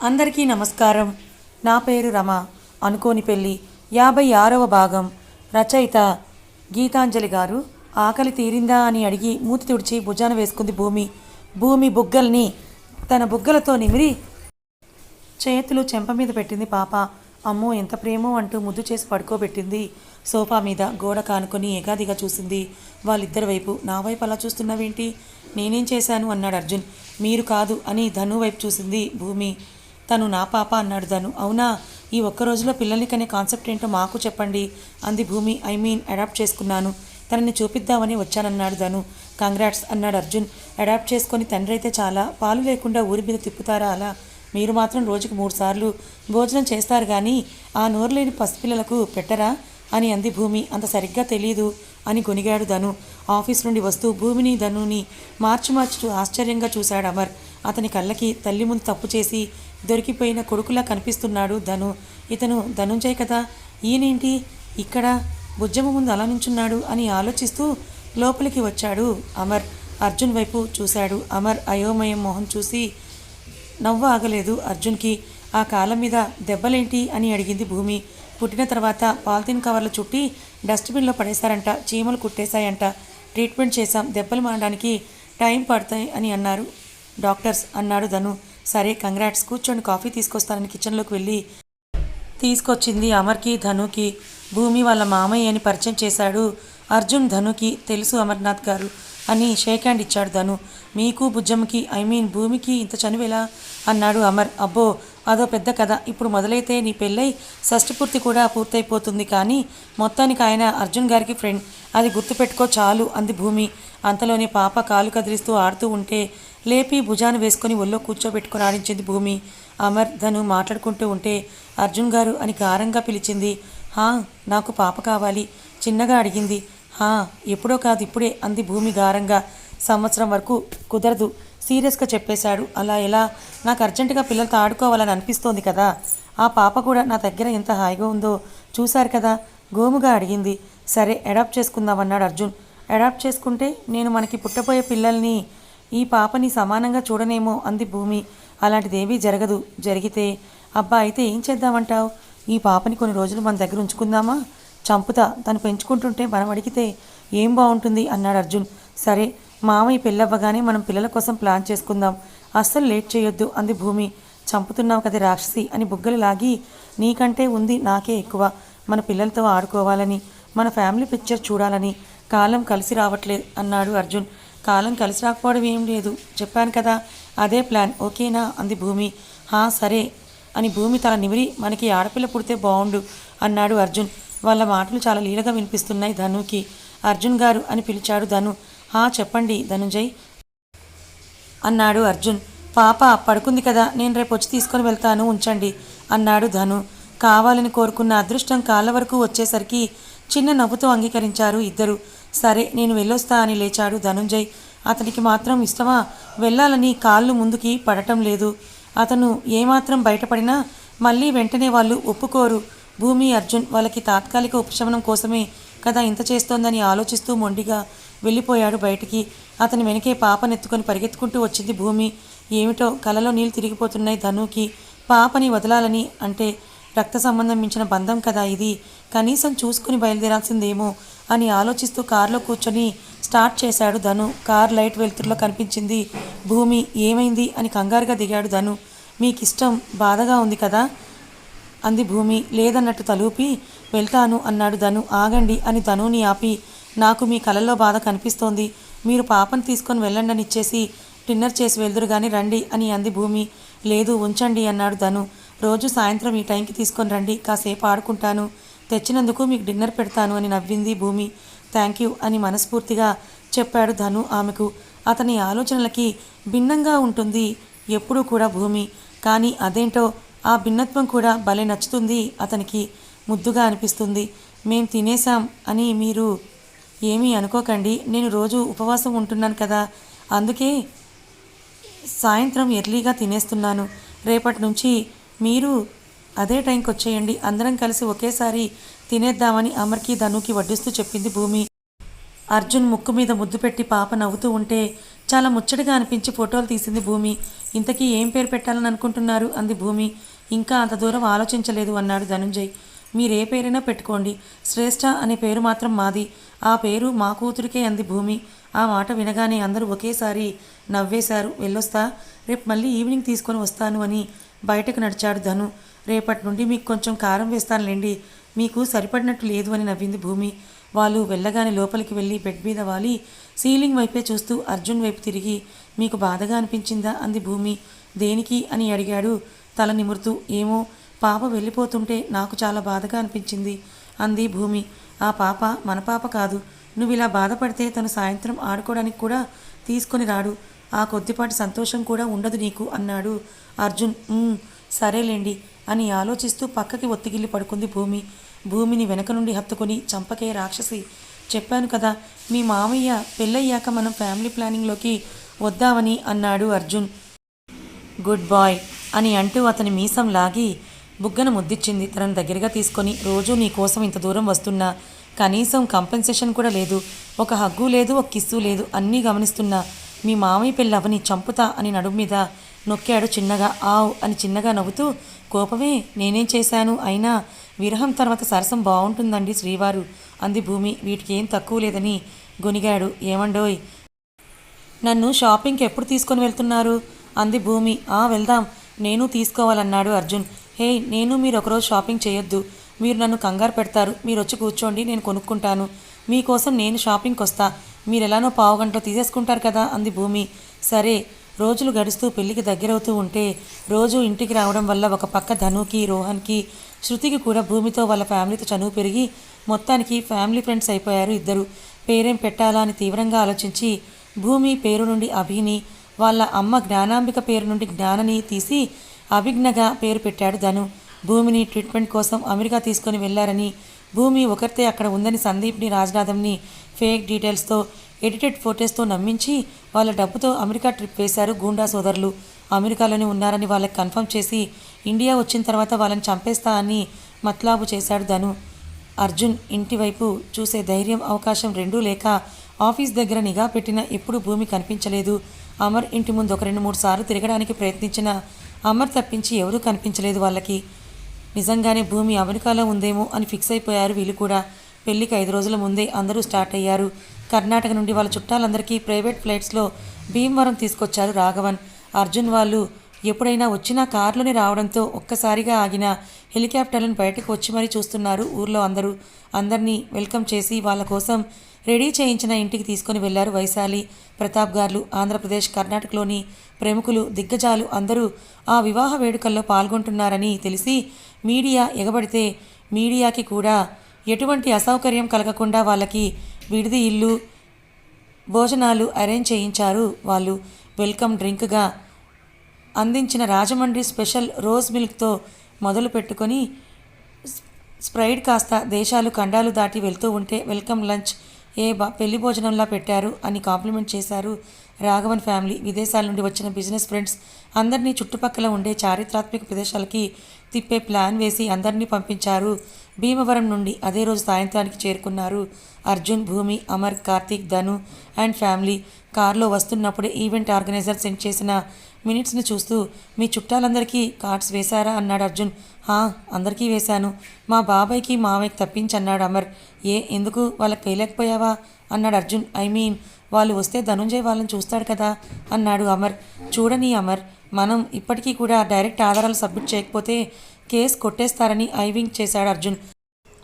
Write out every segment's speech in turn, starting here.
అందరికీ నమస్కారం. నా పేరు రమ. అనుకోని పెళ్ళి యాభై ఆరవ భాగం. రచయిత గీతాంజలి గారు ఆకలి తీరిందా అని అడిగి మూతి తుడిచి భుజాన వేసుకుంది భూమి. భూమి బుగ్గల్ని తన బుగ్గలతో నిమిరి చేతులు చెంప మీద పెట్టింది పాప. అమ్మో ఎంత ప్రేమో అంటూ ముద్దు చేసి పడుకోబెట్టింది. సోఫా మీద గోడ కానుకొని ఏకాదిగా చూసింది. వాళ్ళిద్దరి వైపు నా వైపు అలా చూస్తున్నావేంటి? నేనేం చేశాను? అన్నాడు అర్జున్. మీరు కాదు అని ధను వైపు చూసింది భూమి. తను నా పాప అన్నాడు ధను. అవునా? ఈ ఒక్క రోజులో పిల్లల్ని కనే కాన్సెప్ట్ ఏంటో మాకు చెప్పండి. అంది భూమి. ఐ మీన్ అడాప్ట్ చేసుకున్నాను. తనని చూపిద్దామని వచ్చానన్నాడు ధను. కంగ్రాట్స్ అన్నాడు అర్జున్. అడాప్ట్ చేసుకొని తండ్రి అయితే చాలా. పాలు లేకుండా ఊరి మీద తిప్పుతారా అలా? మీరు మాత్రం రోజుకు మూడు సార్లు భోజనం చేస్తారు కానీ ఆ నోరు లేని పసిపిల్లలకు పెట్టరా? అని అంది భూమి. అంత సరిగ్గా తెలియదు అని గొనిగాడు ధను. ఆఫీస్ నుండి వస్తూ భూమిని ధనుని మార్చి మార్చి ఆశ్చర్యంగా చూశాడు అమర్. అతని కళ్ళకి తల్లి ముందు తప్పు చేసి దొరికిపోయిన కొడుకులా కనిపిస్తున్నాడు ధను. ఇతను ధనుంజయ్ కదా ఈయనేంటి? ఇక్కడ బుజ్జము ముందు అలా నుంచున్నాడు అని ఆలోచిస్తూ లోపలికి వచ్చాడు అమర్. అర్జున్ వైపు చూశాడు అమర్. అయోమయం మొహం చూసి నవ్వు ఆగలేదు అర్జున్కి. ఆ కాలం మీద దెబ్బలేంటి? అని అడిగింది భూమి. పుట్టిన తర్వాత పాలిథిన్ కవర్లు చుట్టి డస్ట్బిన్లో పడేశారంట చీమలు కుట్టేశాయంట. ట్రీట్మెంట్ చేశాం దెబ్బలు మారడానికి టైం పడతాయి అని అన్నారు డాక్టర్స్ అన్నాడు ధను. సరే కంగ్రాట్స్. కూర్చొని కాఫీ తీసుకొస్తానని కిచెన్లోకి వెళ్ళి తీసుకొచ్చింది అమర్కి ధనుకి. భూమి వాళ్ళ మామయ్య అని పరిచయం చేశాడు. అర్జున్ ధనుకి తెలుసు అమర్నాథ్ గారు అని షేక్ హ్యాండ్ ఇచ్చాడు ధను. మీకు బుజ్జమ్మకి ఐ మీన్ భూమికి ఇంత చనువెలా? అన్నాడు అమర్. అబ్బో అదో పెద్ద కథ. ఇప్పుడు మొదలైతే నీ పెళ్ళై షష్టిపూర్తి కూడా పూర్తయిపోతుంది కానీ మొత్తానికి ఆయన అర్జున్ గారికి ఫ్రెండ్ అది గుర్తుపెట్టుకో చాలు అంది భూమి. అంతలోనే పాప కాలు కదిలిస్తూ ఆడుతూ ఉంటే లేపి భుజాన వేసుకొని ఒళ్ళో కూర్చోబెట్టుకొని ఆడించింది భూమి. అమర్ ధను మాట్లాడుకుంటూ ఉంటే అర్జున్ గారు అని గారంగా పిలిచింది. హా నాకు పాప కావాలి. చిన్నగా అడిగింది. హా ఎప్పుడో కాదు ఇప్పుడే అంది భూమి గారంగా. సంవత్సరం వరకు కుదరదు సీరియస్గా చెప్పేశాడు. అలా ఎలా? నాకు అర్జెంటుగా పిల్లలతో ఆడుకోవాలని అనిపిస్తోంది కదా. ఆ పాప కూడా నా దగ్గర ఎంత హాయిగా ఉందో చూశారు కదా గోముగా అడిగింది. సరే అడాప్ట్ చేసుకుందామన్నాడు అర్జున్. అడాప్ట్ చేసుకుంటే నేను మనకి పుట్టబోయే పిల్లల్ని ఈ పాపని సమానంగా చూడనేమో అంది భూమి. అలాంటిదేమీ జరగదు. జరిగితే అబ్బా అయితే ఏం చేద్దామంటావు? ఈ పాపని కొన్ని రోజులు మన దగ్గర ఉంచుకుందామా? చంపుతా తను పెంచుకుంటుంటే మనం అడిగితే ఏం బాగుంటుంది అన్నాడు అర్జున్. సరే మామయ్య పెళ్ళవ్వగానే మనం పిల్లల కోసం ప్లాన్ చేసుకుందాం. అస్సలు లేట్ చేయొద్దు అంది భూమి. చంపుతున్నావు కదా రాక్షసి అని బుగ్గలు లాగి నీకంటే ఉంది నాకే ఎక్కువ. మన పిల్లలతో ఆడుకోవాలని మన ఫ్యామిలీ పిక్చర్ చూడాలని కాలం కలిసి రావట్లేదు అన్నాడు అర్జున్. కాలం కలిసి రాకపోవడం ఏం లేదు. చెప్పాను కదా అదే ప్లాన్. ఓకేనా? అంది భూమి. హా సరే. అని భూమి తల నిమిరి మనకి ఆడపిల్ల పుడితే బాగుండు అన్నాడు అర్జున్. వాళ్ళ మాటలు చాలా లీలగా వినిపిస్తున్నాయి ధనుకి. అర్జున్ గారు అని పిలిచాడు ధను. హా చెప్పండి ధనుంజయ్ అన్నాడు అర్జున్. పాప పడుకుంది కదా. నేను రేపు వచ్చి తీసుకొని వెళ్తాను ఉంచండి అన్నాడు ధను. కావాలని కోరుకున్న అదృష్టం కాళ్ళ వరకు వచ్చేసరికి చిన్న నవ్వుతో అంగీకరించారు ఇద్దరు. సరే నేను వెళ్ళొస్తా అని లేచాడు ధనుంజయ్. అతనికి మాత్రం ఇష్టమా? వెళ్ళాలని కాళ్ళు ముందుకి పడటం లేదు. అతను ఏమాత్రం బయటపడినా మళ్ళీ వెంటనే వాళ్ళు ఒప్పుకోరు. భూమి అర్జున్ వాళ్ళకి తాత్కాలిక ఉపశమనం కోసమే కదా ఇంత చేస్తోందని ఆలోచిస్తూ మొండిగా వెళ్ళిపోయాడు బయటికి. అతని వెనకే పాపనెత్తుకొని పరిగెత్తుకుంటూ వచ్చింది భూమి. ఏమిటో కలలో నీళ్ళు తిరిగిపోతున్నాయి ధనుకి. పాపని వదలాలని అంటే రక్త సంబంధం మించిన బంధం కదా ఇది. కనీసం చూసుకుని బయలుదేరాల్సిందేమో. అని ఆలోచిస్తూ కారులో కూర్చొని స్టార్ట్ చేశాడు ధను. కార్ లైట్ వెలుతురులో కనిపించింది. భూమి ఏమైంది అని కంగారుగా దిగాడు ధను. మీకు ఇష్టం బాధగా ఉంది కదా? అంది భూమి. లేదన్నట్టు తలూపి వెళ్తాను అన్నాడు ధను. ఆగండి అని ధనుని ఆపి నాకు మీ కలలో బాధ కనిపిస్తోంది. మీరు పాపను తీసుకొని వెళ్ళండి అని ఇచ్చేసి డిన్నర్ చేసి వెళ్దురు కానీ రండి అని అంది భూమి. లేదు ఉంచండి అన్నాడు ధను. రోజు సాయంత్రం ఈ టైంకి తీసుకొని రండి. కాసేపు ఆడుకుంటాను. తెచ్చినందుకు మీకు డిన్నర్ పెడతాను అని నవ్వింది భూమి. థ్యాంక్ యూ అని మనస్ఫూర్తిగా చెప్పాడు ధను ఆమెకు. అతని ఆలోచనలకి భిన్నంగా ఉంటుంది ఎప్పుడూ కూడా భూమి. కానీ అదేంటో ఆ భిన్నత్వం కూడా భలే నచ్చుతుంది అతనికి. ముద్దుగా అనిపిస్తుంది. మేం తినేసాం అని మీరు ఏమీ అనుకోకండి. నేను రోజు ఉపవాసం ఉంటున్నాను కదా. అందుకే సాయంత్రం ఎర్లీగా తినేస్తున్నాను. రేపటి నుంచి మీరు అదే టైంకి వచ్చేయండి. అందరం కలిసి ఒకేసారి తినేద్దామని అమర్కి ధనుకి వడ్డిస్తూ చెప్పింది భూమి. అర్జున్ ముక్కు మీద ముద్దు పెట్టి పాప నవ్వుతూ ఉంటే చాలా ముచ్చటగా అనిపించి ఫోటోలు తీసింది భూమి. ఇంతకీ ఏం పేరు పెట్టాలని అనుకుంటున్నారు? అంది భూమి. ఇంకా అంత దూరం ఆలోచించలేదు అన్నాడు ధనుంజయ్. మీరే పేరైనా పెట్టుకోండి. శ్రేష్ఠ అనే పేరు మాత్రం మాది. ఆ పేరు మా కూతురికే అంది భూమి. ఆ మాట వినగానే అందరూ ఒకేసారి నవ్వేశారు. వెళ్ళొస్తా. రేపు మళ్ళీ ఈవినింగ్ తీసుకొని వస్తాను అని బయటకు నడిచాడు ధను. రేపటి నుండి మీకు కొంచెం కారం వేస్తానులేండి. మీకు సరిపడినట్టు లేదు అని నవ్వింది భూమి. వాళ్ళు వెళ్ళగానే లోపలికి వెళ్ళి బెడ్ మీద వాలి. సీలింగ్ వైపే చూస్తూ అర్జున్ వైపు తిరిగి మీకు బాధగా అనిపించిందా? అంది భూమి. దేనికి? అని అడిగాడు. తల నిమురుతూ ఏమో పాప వెళ్ళిపోతుంటే నాకు చాలా బాధగా అనిపించింది అంది భూమి. ఆ పాప మన పాప కాదు. నువ్వు ఇలా బాధపడితే తను సాయంత్రం ఆడుకోవడానికి కూడా తీసుకొని రాడు. ఆ కొద్దిపాటి సంతోషం కూడా ఉండదు నీకు అన్నాడు అర్జున్. సరేలేండి. అని ఆలోచిస్తూ పక్కకి ఒత్తిగిల్లి పడుకుంది భూమి. భూమిని వెనక నుండి హత్తుకొని చంపకే రాక్షసి. చెప్పాను కదా మీ మామయ్య పెళ్ళయ్యాక మనం ఫ్యామిలీ ప్లానింగ్లోకి వద్దామని అన్నాడు అర్జున్. గుడ్ బాయ్ అని అంటూ అతని మీసం లాగి బుగ్గను ముద్దిచ్చింది. తనను దగ్గరగా తీసుకొని రోజు నీ కోసం ఇంత దూరం వస్తున్నా. కనీసం కంపెన్సేషన్ కూడా లేదు. ఒక హగ్గు లేదు ఒక కిస్సు లేదు అన్నీ గమనిస్తున్నా. మీ మామయ్య పెళ్ళి అవని చంపుతా అని నడుము మీద నొక్కాడు చిన్నగా. ఆవ్ అని చిన్నగా నవ్వుతూ కోపమే నేనేం చేశాను? అయినా విరహం తర్వాత సరసం బాగుంటుందండి శ్రీవారు. అంది భూమి. వీటికి ఏం తక్కువ లేదని గొనిగాడు ఏమండోయ్? నన్ను షాపింగ్కి ఎప్పుడు తీసుకొని వెళ్తున్నారు? అంది భూమి. ఆ వెళ్దాం. నేను తీసుకోవాలన్నాడు అర్జున్. హే నేను మీరు ఒకరోజు షాపింగ్ చేయొద్దు. మీరు నన్ను కంగారు పెడతారు. మీరు వచ్చి కూర్చోండి నేను కొనుక్కుంటాను. మీకోసం నేను షాపింగ్కి వస్తా మీరు ఎలానో పావు గంటలో తీసేసుకుంటారు కదా అంది భూమి. సరే. రోజులు గడుస్తూ పెళ్ళికి దగ్గరవుతూ ఉంటే రోజు ఇంటికి రావడం వల్ల ఒక పక్క ధనుకి రోహన్కి శృతికి కూడా భూమితో వాళ్ళ ఫ్యామిలీతో చనువు పెరిగి మొత్తానికి ఫ్యామిలీ ఫ్రెండ్స్ అయిపోయారు ఇద్దరు. పేరేం పెట్టాలా అని తీవ్రంగా ఆలోచించి భూమి పేరు నుండి అభిని వాళ్ళ అమ్మ జ్ఞానాంబిక పేరు నుండి జ్ఞానని తీసి అభిజ్ఞగా పేరు పెట్టాడు ధను. భూమిని ట్రీట్మెంట్ కోసం అమెరికా తీసుకొని వెళ్ళారని భూమి ఒకరితే అక్కడ ఉందని సందీప్ని రాజనాథంని ఫేక్ డీటెయిల్స్తో ఎడిటెడ్ ఫోటోస్తో నమ్మించి వాళ్ళ డబ్బుతో అమెరికా ట్రిప్ వేశారు గూండా సోదరులు. అమెరికాలోనే ఉన్నారని వాళ్ళకి కన్ఫర్మ్ చేసి ఇండియా వచ్చిన తర్వాత వాళ్ళని చంపేస్తా అని మత్లాబు చేశాడు ధను. అర్జున్ ఇంటి వైపు చూసే ధైర్యం అవకాశం రెండూ లేక ఆఫీస్ దగ్గర నిఘా పెట్టిన ఎప్పుడు భూమి కనిపించలేదు. అమర్ ఇంటి ముందు ఒక రెండు మూడు సార్లు తిరగడానికి ప్రయత్నించిన అమర్ తప్పించి ఎవరూ కనిపించలేదు వాళ్ళకి. నిజంగానే భూమి అమెరికాలో ఉందేమో అని ఫిక్స్ అయిపోయారు వీళ్ళు కూడా. పెళ్ళికి ఐదు రోజుల ముందే అందరూ స్టార్ట్ అయ్యారు. కర్ణాటక నుండి వాళ్ళ చుట్టాలందరికీ ప్రైవేట్ ఫ్లైట్స్లో భీమవరం తీసుకొచ్చారు రాఘవన్. అర్జున్ వాళ్ళు ఎప్పుడైనా వచ్చినా కారులోనే రావడంతో ఒక్కసారిగా ఆగిన హెలికాప్టర్లను బయటకు వచ్చి మరీ చూస్తున్నారు ఊర్లో అందరూ. అందరినీ వెల్కమ్ చేసి వాళ్ళ కోసం రెడీ చేయించిన ఇంటికి తీసుకొని వెళ్ళారు వైశాలి. ప్రతాప్ గారు ఆంధ్రప్రదేశ్ కర్ణాటకలోని ప్రముఖులు దిగ్గజాలు అందరూ ఆ వివాహ వేడుకల్లో పాల్గొంటున్నారని తెలిసి మీడియా ఎగబడితే మీడియాకి కూడా ఎటువంటి అసౌకర్యం కలగకుండా వాళ్ళకి విడిది ఇల్లు భోజనాలు అరేంజ్ చేయించారు వాళ్ళు. వెల్కమ్ డ్రింక్గా అందించిన రాజమండ్రి స్పెషల్ రోజ్ మిల్క్తో మొదలు పెట్టుకొని స్ప్రైడ్ కాస్త దేశాలు ఖండాలు దాటి వెళ్తూ ఉంటే వెల్కమ్ లంచ్ ఏ బా పెళ్ళి భోజనంలా పెట్టారు అని కాంప్లిమెంట్ చేశారు రాఘవన్ ఫ్యామిలీ. విదేశాల నుండి వచ్చిన బిజినెస్ ఫ్రెండ్స్ అందరినీ చుట్టుపక్కల ఉండే చారిత్రాత్మక ప్రదేశాలకి తిప్పే ప్లాన్ వేసి అందరినీ పంపించారు. భీమవరం నుండి అదే రోజు సాయంత్రానికి చేరుకున్నారు. అర్జున్ భూమి అమర్ కార్తీక్ ధను అండ్ ఫ్యామిలీ కారులో వస్తున్నప్పుడే ఈవెంట్ ఆర్గనైజర్ సెండ్ చేసిన మినిట్స్ని చూస్తూ మీ చుట్టాలందరికీ కార్డ్స్ వేశారా? అన్నాడు అర్జున్. హా అందరికీ వేశాను. మా బాబాయ్కి మావయ్యకి తప్పించన్నాడు అమర్. ఏ ఎందుకు? వాళ్ళకి వేయలేకపోయావా? అన్నాడు అర్జున్. ఐ మీన్ వాళ్ళు వస్తే ధనుంజయ్ వాళ్ళని చూస్తాడు కదా? అన్నాడు అమర్. చూడని అమర్ మనం ఇప్పటికీ కూడా డైరెక్ట్ ఆధారాలు సబ్మిట్ చేయకపోతే కేసు కొట్టేస్తారని ఐవింగ్ చేశాడు అర్జున్.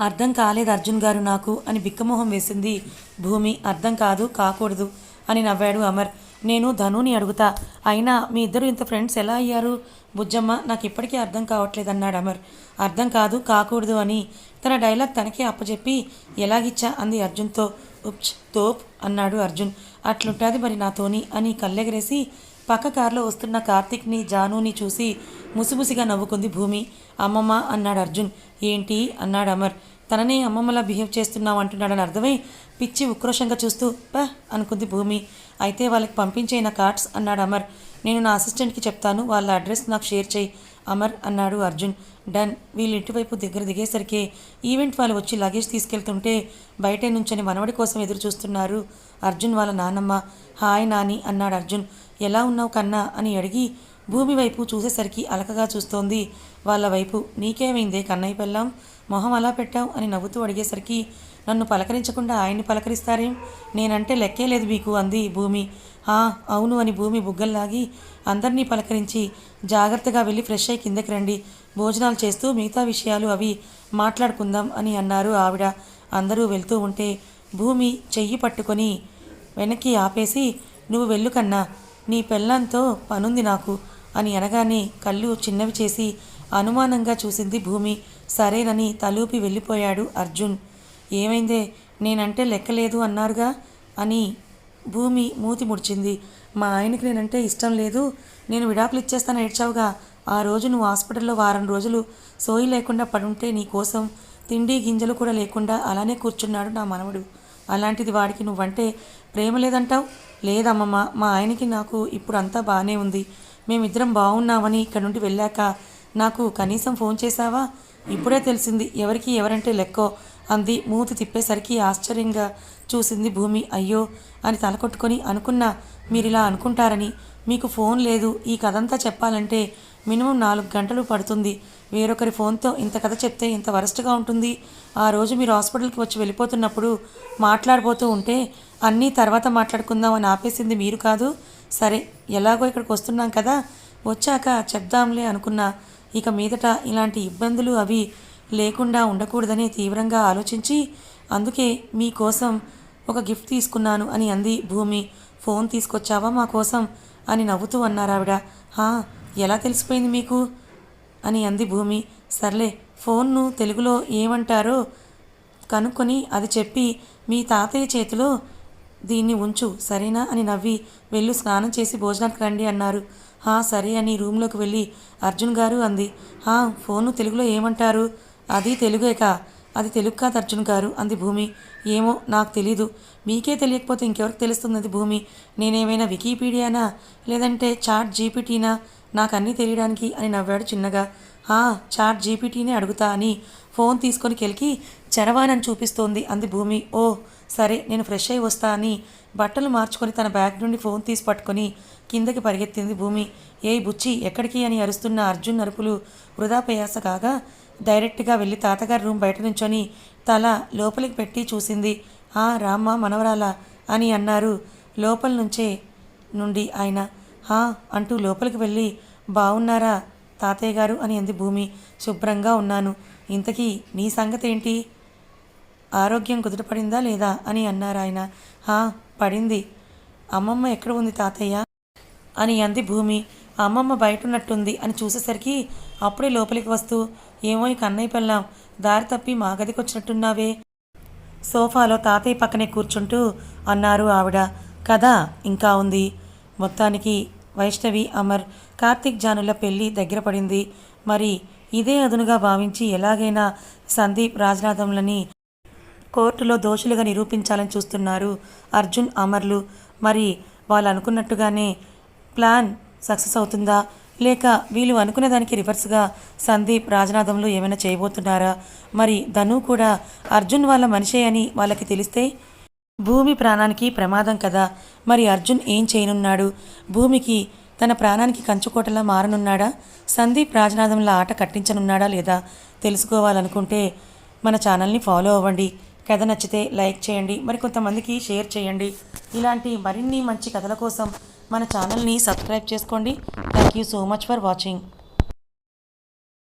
అర్థం కాలేదు అర్జున్ గారు నాకు అని బిక్కమోహం వేసింది. భూమి అర్థం కాదు కాకూడదు అని నవ్వాడు అమర్. నేను ధనుని అడుగుతా అయినా మీ ఇద్దరు ఇంత ఫ్రెండ్స్ ఎలా అయ్యారు? బుజ్జమ్మ నాకు ఇప్పటికీ అర్థం కావట్లేదు అన్నాడు అమర్. అర్థం కాదు కాకూడదు అని. తన డైలాగ్ తనకే అప్పచెప్పి ఎలాగిచ్చా? అంది అర్జున్తో. ఉప్చ్ తోప్ అన్నాడు అర్జున్. అట్లుంటుంది మరి నాతోని అని కళ్ళెగరేసి పక్క కారులో వస్తున్న కార్తీక్ని జానుని చూసి ముసిముసిగా నవ్వుకుంది భూమి. అమ్మమ్మ అన్నాడు అర్జున్. ఏంటి? అన్నాడు అమర్. తననే అమ్మమ్మలా బిహేవ్ చేస్తున్నావు అంటున్నాడని అర్థమై పిచ్చి ఉక్రోషంగా చూస్తూ ప అనుకుంది భూమి. అయితే వాళ్ళకి పంపించే నా కార్డ్స్ అన్నాడు అమర్. నేను నా అసిస్టెంట్కి చెప్తాను. వాళ్ళ అడ్రస్ నాకు షేర్ చేయి అమర్ అన్నాడు అర్జున్. డన్. వీళ్ళు ఇంటివైపు దగ్గర దిగేసరికి ఈవెంట్ వాళ్ళు వచ్చి లగేజ్ తీసుకెళ్తుంటే బయటే నుంచొని మనవడి కోసం ఎదురు చూస్తున్నారు అర్జున్ వాళ్ళ నానమ్మ. హాయ్ నాని అన్నాడు అర్జున్. ఎలా ఉన్నావు కన్నా అని అడిగి భూమి వైపు చూసేసరికి అలకగా చూస్తోంది. వాళ్ళ వైపు నీకేమైందే కన్నయ్య పెళ్ళాం? మొహం అలా పెట్టావు అని నవ్వుతూ అడిగేసరికి నన్ను పలకరించకుండా ఆయన్ని పలకరిస్తారేం? నేనంటే లెక్కే లేదు మీకు అంది భూమి. "ఆ, అవును అని భూమి బుగ్గల్లాగి అందరినీ పలకరించి జాగ్రత్తగా వెళ్ళి ఫ్రెష్ అయ్యి కిందకి రండి. భోజనాలు చేస్తూ మిగతా విషయాలు అవి మాట్లాడుకుందాం అని అన్నారు ఆవిడ. అందరూ వెళ్తూ ఉంటే భూమి చెయ్యి పట్టుకొని వెనక్కి ఆపేసి నువ్వు వెళ్ళు కన్నా నీ పెళ్ళంతో పనుంది నాకు అని అనగానే కళ్ళు చిన్నవి చేసి అనుమానంగా చూసింది భూమి. సరేనని తలూపి వెళ్ళిపోయాడు అర్జున్. ఏమైందే? నేనంటే లెక్కలేదు అన్నారుగా అని భూమి మూతి ముడిచింది. మా ఆయనకి నేనంటే ఇష్టం లేదు. నేను విడాకులు ఇచ్చేస్తాను ఏడ్చావుగా. ఆ రోజు నువ్వు హాస్పిటల్లో వారం రోజులు సోయి లేకుండా పడుంటే నీ కోసం తిండి గింజలు కూడా లేకుండా అలానే కూర్చున్నాడు నా మనవడు. అలాంటిది వాడికి నువ్వంటే ప్రేమ లేదంటావు? లేదమ్మమ్మ మా ఆయనకి నాకు ఇప్పుడు అంతా బాగానే ఉంది. మేమిద్దరం బాగున్నామని ఇక్కడ నుండి వెళ్ళాక నాకు కనీసం ఫోన్ చేశావా? ఇప్పుడే తెలిసింది ఎవరికి ఎవరంటే లెక్కో అంది మూతి తిప్పేసరికి ఆశ్చర్యంగా చూసింది భూమి. అయ్యో అని తలకొట్టుకొని అనుకున్నా మీరిలా అనుకుంటారని. మీకు ఫోన్ లేదు ఈ కథంతా చెప్పాలంటే మినిమం నాలుగు గంటలు పడుతుంది. వేరొకరి ఫోన్తో ఇంత కథ చెప్తే ఇంత వరస్ట్గా ఉంటుంది. ఆ రోజు మీరు హాస్పిటల్కి వచ్చి వెళ్ళిపోతున్నప్పుడు మాట్లాడబోతూ ఉంటే అన్నీ తర్వాత మాట్లాడుకుందాం అని ఆపేసింది మీరు కాదు. సరే ఎలాగో ఇక్కడికి వస్తున్నాం కదా. వచ్చాక చెప్దాంలే అనుకున్నా. ఇక మీదట ఇలాంటి ఇబ్బందులు అవి లేకుండా ఉండకూడదని తీవ్రంగా ఆలోచించి అందుకే మీకోసం ఒక గిఫ్ట్ తీసుకున్నాను అని అంది భూమి. ఫోన్ తీసుకొచ్చావా మా కోసం అని నవ్వుతూ అన్నారు ఆవిడ హా ఎలా తెలిసిపోయింది మీకు? అని అంది భూమి. సర్లే ఫోన్ను తెలుగులో ఏమంటారో కనుక్కొని అది చెప్పి మీ తాతయ్య చేతిలో దీన్ని ఉంచు సరేనా అని నవ్వి వెళ్ళు స్నానం చేసి భోజనానికి రండి అన్నారు. హా సరే అని రూమ్లోకి వెళ్ళి అర్జున్ గారు అంది. హా ఫోను తెలుగులో ఏమంటారు? అది తెలుగేక అది తెలుగు కాదు అర్జున్ గారు అంది భూమి. ఏమో నాకు తెలీదు. మీకే తెలియకపోతే ఇంకెవరికి తెలుస్తుంది అది భూమి. నేనేమైనా వికీపీడియానా? లేదంటే చాట్ జీపీటీనా? నాకు అన్నీ తెలియడానికి అని నవ్వాడు చిన్నగా. ఆ చాట్ జీపీటీనే అడుగుతా అని ఫోన్ తీసుకొని కెలికి చరవాణని చూపిస్తోంది అంది భూమి. ఓ సరే నేను ఫ్రెష్ అయి వస్తా అని బట్టలు మార్చుకొని తన బ్యాగ్ నుండి ఫోన్ తీసి పట్టుకొని కిందకి పరిగెత్తింది భూమి. ఏ బుచ్చి ఎక్కడికి అని అరుస్తున్న అర్జున్ అరుపులు వృధా ప్రయాస కాగా డైరెక్ట్గా వెళ్ళి తాతగారి రూమ్ బయట నుంచొని తల లోపలికి పెట్టి చూసింది. ఆ రామ్మ మనవరాల అని అన్నారు లోపల నుంచే నుండి ఆయన. హా అంటూ లోపలికి వెళ్ళి బాగున్నారా తాతయ్య గారు? అని అంది భూమి. శుభ్రంగా ఉన్నాను. ఇంతకీ నీ సంగతి ఏంటి ఆరోగ్యం కుదుటపడిందా లేదా? అని అన్నారు ఆయన హా పడింది. అమ్మమ్మ ఎక్కడ ఉంది తాతయ్య? అని అంది భూమి. అమ్మమ్మ బయట ఉన్నట్టుంది అని చూసేసరికి అప్పుడే లోపలికి వస్తూ ఏమో ఈ కన్నయ్య పెళ్ళాం దారి తప్పి మా గదికి వచ్చినట్టున్నావే సోఫాలో తాతయ్య పక్కనే కూర్చుంటూ అన్నారు ఆవిడ. కదా ఇంకా ఉంది. మొత్తానికి వైష్ణవి అమర్ కార్తీక్ జానుల పెళ్ళి దగ్గర పడింది. మరి ఇదే అదునుగా భావించి ఎలాగైనా సందీప్ రాజనాథంలని కోర్టులో దోషులుగా నిరూపించాలని చూస్తున్నారు అర్జున్ అమర్లు. మరి వాళ్ళు అనుకున్నట్టుగానే ప్లాన్ సక్సెస్ అవుతుందా? లేక వీళ్ళు అనుకున్న దానికి రివర్స్గా సందీప్ రాజనాథంలో ఏమైనా చేయబోతున్నారా? మరి ధను కూడా అర్జున్ వాళ్ళ మనిషే అని వాళ్ళకి తెలిస్తే భూమి ప్రాణానికి ప్రమాదం కదా. మరి అర్జున్ ఏం చేయనున్నాడు? భూమికి తన ప్రాణానికి కంచుకోటలా మారనున్నాడా? సందీప్ రాజనాథంలా ఆట కట్టించనున్నాడా లేదా? తెలుసుకోవాలనుకుంటే మన ఛానల్ని ఫాలో అవ్వండి. కథ నచ్చితే లైక్ చేయండి. మరి కొంతమందికి షేర్ చేయండి. ఇలాంటి మరిన్ని మంచి కథల కోసం మన ఛానల్ని సబ్స్క్రైబ్ చేసుకోండి. Thank you so much for watching.